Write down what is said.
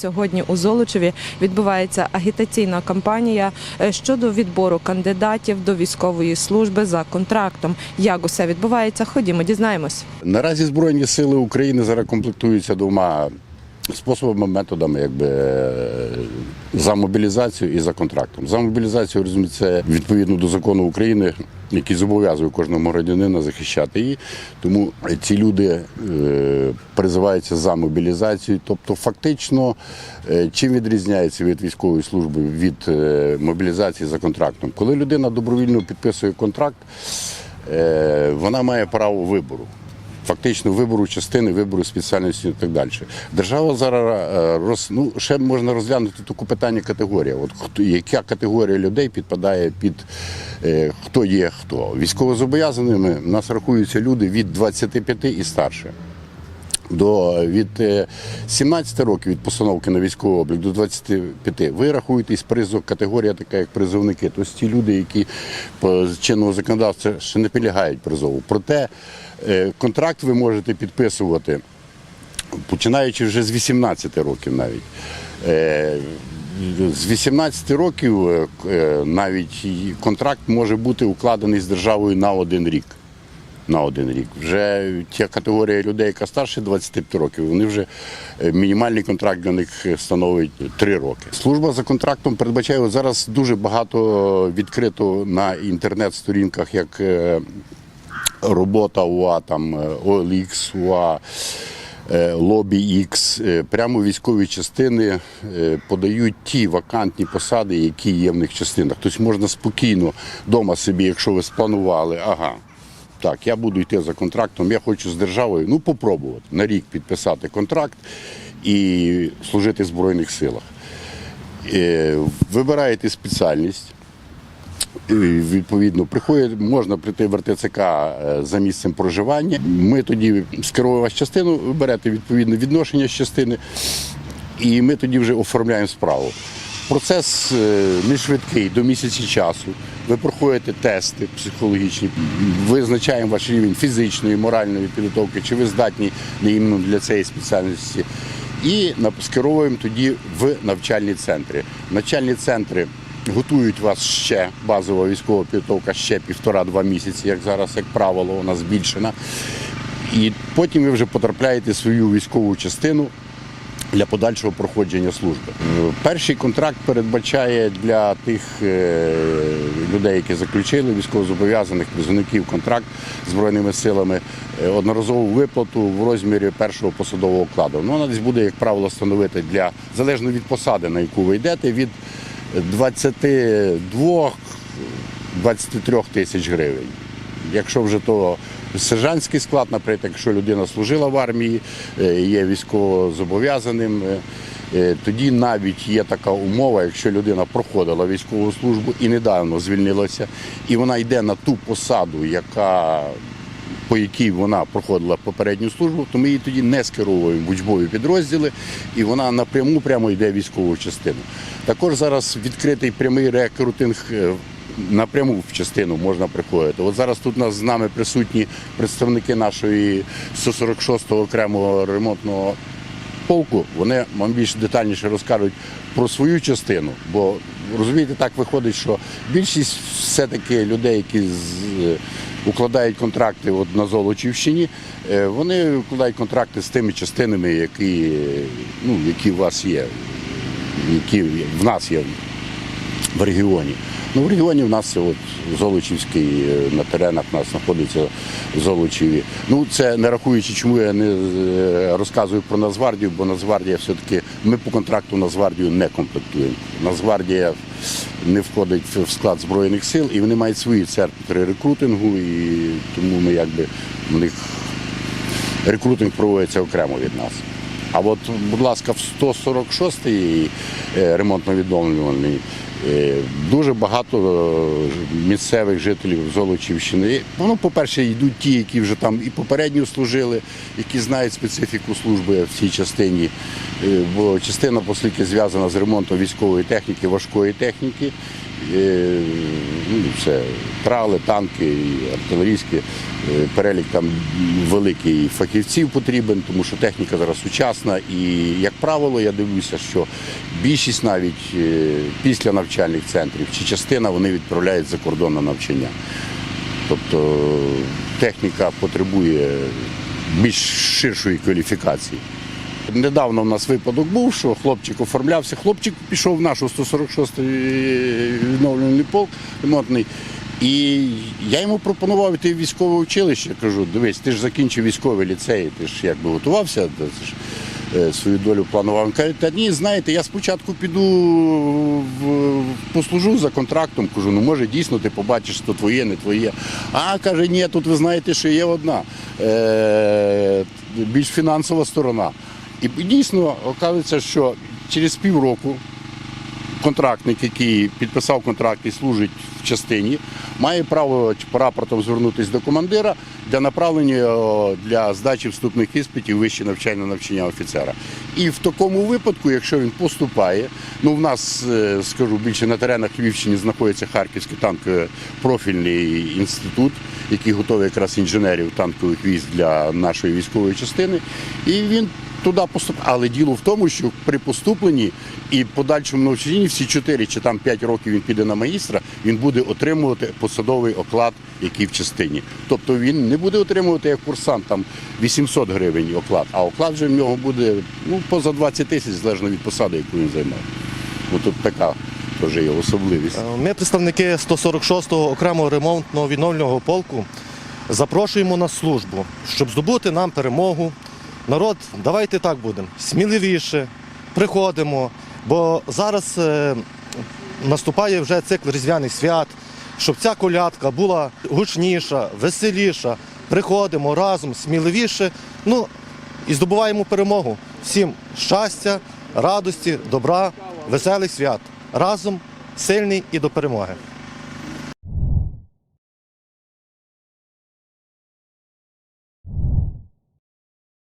Сьогодні у Золочеві відбувається агітаційна кампанія е, щодо відбору кандидатів до військової служби за контрактом. Як усе відбувається? Ходімо, дізнаємось. Наразі Збройні сили України зараз комплектуються двома способами, методами, якби е, за мобілізацію і за контрактом. За мобілізацію розуміється відповідно до закону України, який зобов'язує кожного громадянина захищати її. Тому ці люди е, призиваються за мобілізацію. Тобто, фактично, е, чим відрізняється від військової служби від е, мобілізації за контрактом? Коли людина добровільно підписує контракт, вона має право вибору. Фактично вибору частини, вибору спеціальності і так далі. Держава зараз е, роз, ну, ще можна розглянути таку питання категорія. От хто яка категорія людей підпадає під е, хто є хто. Військовозобов'язаними нас рахуються люди від 25 і старше. До від е, 17 років від постановки на військовий облік до 25 ви рахуєтесь призов категорія така, як призовники. Тобто ті люди, які по чинного законодавства ще не підлягають призову. Проте е, контракт ви можете підписувати, починаючи вже з 18 років навіть. Е, З 18 років е, е, навіть контракт може бути укладений з державою на один рік на один рік. Вже ця категорія людей, яка старше 25 років, вони вже е, мінімальний контракт для них становить 3 роки. Служба за контрактом передбачає зараз дуже багато відкрито на інтернет-сторінках, як е, робота УА, там е, OLX, УА. е, Лобі е, прямо військові частини е, подають ті вакантні посади, які є в них частинах. Тобто можна спокійно вдома собі, якщо ви спланували, ага, так, я буду йти за контрактом, я хочу з державою, ну, попробувати на рік підписати контракт і служити в Збройних силах. Е, Вибираєте спеціальність. Відповідно, приходить, можна прийти в РТЦК е, за місцем проживання. Ми тоді скеруємо вас частину, ви берете відповідне відношення з частини, і ми тоді вже оформляємо справу. Процес е, не швидкий, до місяця часу. Ви проходите тести психологічні, визначаємо ваш рівень фізичної, моральної підготовки, чи ви здатні для цієї спеціальності. І скеровуємо тоді в навчальні центри. Навчальні центри готують вас ще базова військова підготовка ще півтора-два місяці, як зараз, як правило, вона збільшена. І потім ви вже потрапляєте в свою військову частину для подальшого проходження служби. Перший контракт передбачає для тих е, людей, які заключили військовозобов'язаних призовників контракт з збройними силами, е, одноразову виплату в розмірі першого посадового окладу. Ну, вона десь буде, як правило, становити для залежно від посади, на яку ви йдете, від 22 23 тисяч гривень. Якщо вже то сержантський склад, наприклад, якщо людина служила в армії, е, є військовозобов'язаним, е, е, тоді навіть є така умова, якщо людина проходила військову службу і недавно звільнилася, і вона йде на ту посаду, яка по якій вона проходила попередню службу, то ми її тоді не скеровуємо в учбові підрозділи, і вона напряму прямо йде в військову частину. Також зараз відкритий прямий рекрутинг. Напряму в частину можна приходити. От зараз тут з нами присутні представники нашої 146-го окремого ремонтного полку. Вони вам більш детальніше розкажуть про свою частину. Бо розумієте, так виходить, що більшість все-таки людей, які з, укладають контракти от на Золочівщині, е, вони укладають контракти з тими частинами, які, ну, які у вас є, які в нас є в регіоні. Ну, в регіоні в нас от Золочівський е, на теренах у нас знаходиться в Золочеві. Ну, це не рахуючи, чому я не е, розказую про Нацгвардію, бо Нацгвардія все-таки ми по контракту Нацгвардію не комплектуємо. Нацгвардія не входить в склад Збройних сил і вони мають свої центри рекрутингу, і тому ми якби в них рекрутинг проводиться окремо від нас. А от, будь ласка, в 146-й е, ремонтно-відновлювальний Е, Дуже багато е, місцевих жителів Золочівщини. Ну, по-перше, йдуть ті, які вже там і попередньо служили, які знають специфіку служби в цій частині. Е, Бо частина, оскільки зв'язана з ремонтом військової техніки, важкої техніки. Ну, трали, танки, артилерійські. Е, Перелік там великий фахівців потрібен, тому що техніка зараз сучасна. І, як правило, я дивлюся, що більшість навіть е, після навчальних центрів чи частина вони відправляють за кордон на навчання. Тобто техніка потребує більш ширшої кваліфікації. Недавно в нас випадок був, що хлопчик оформлявся. Хлопчик пішов в нашу 146-й відновлювальний полк ремонтний. І я йому пропонував йти в військове училище. Кажу, дивись, ти ж закінчив військовий ліцей, ти ж якби готувався, ж е, свою долю планував. Він каже, та ні, знаєте, я спочатку піду в, послужу за контрактом. Кажу, ну може дійсно ти побачиш, що твоє, не твоє. А каже, ні, тут ви знаєте, що є одна е, більш фінансова сторона. І дійсно оказується, що через півроку контрактник, який підписав контракт і служить в частині, має право по рапортом звернутися до командира для направлення для здачі вступних іспитів вище навчальне навчання офіцера. І в такому випадку, якщо він поступає, ну в нас е, скажу більше на теренах Львівщини знаходиться Харківський танково-профільний інститут, який готовий якраз інженерів танкових військ для нашої військової частини. І він туди поступає. Але діло в тому, що при поступленні і подальшому навчанні всі 4 чи там 5 років він піде на магістра, він буде отримувати посадовий оклад, який в частині. Тобто він не буде отримувати як курсант там 800 гривень оклад, а оклад вже в нього буде ну, поза 20 тисяч, залежно від посади, яку він займає. Ну, тут така теж є особливість. Ми, представники 146-го окремого ремонтного відновлювального полку, запрошуємо на службу, щоб здобути нам перемогу. Народ, давайте так будемо, сміливіше, приходимо, бо зараз е, наступає вже цикл різдвяних свят, щоб ця колядка була гучніша, веселіша. Приходимо разом, сміливіше, ну і здобуваємо перемогу. Всім щастя, радості, добра, веселих свят. Разом сильний і до перемоги.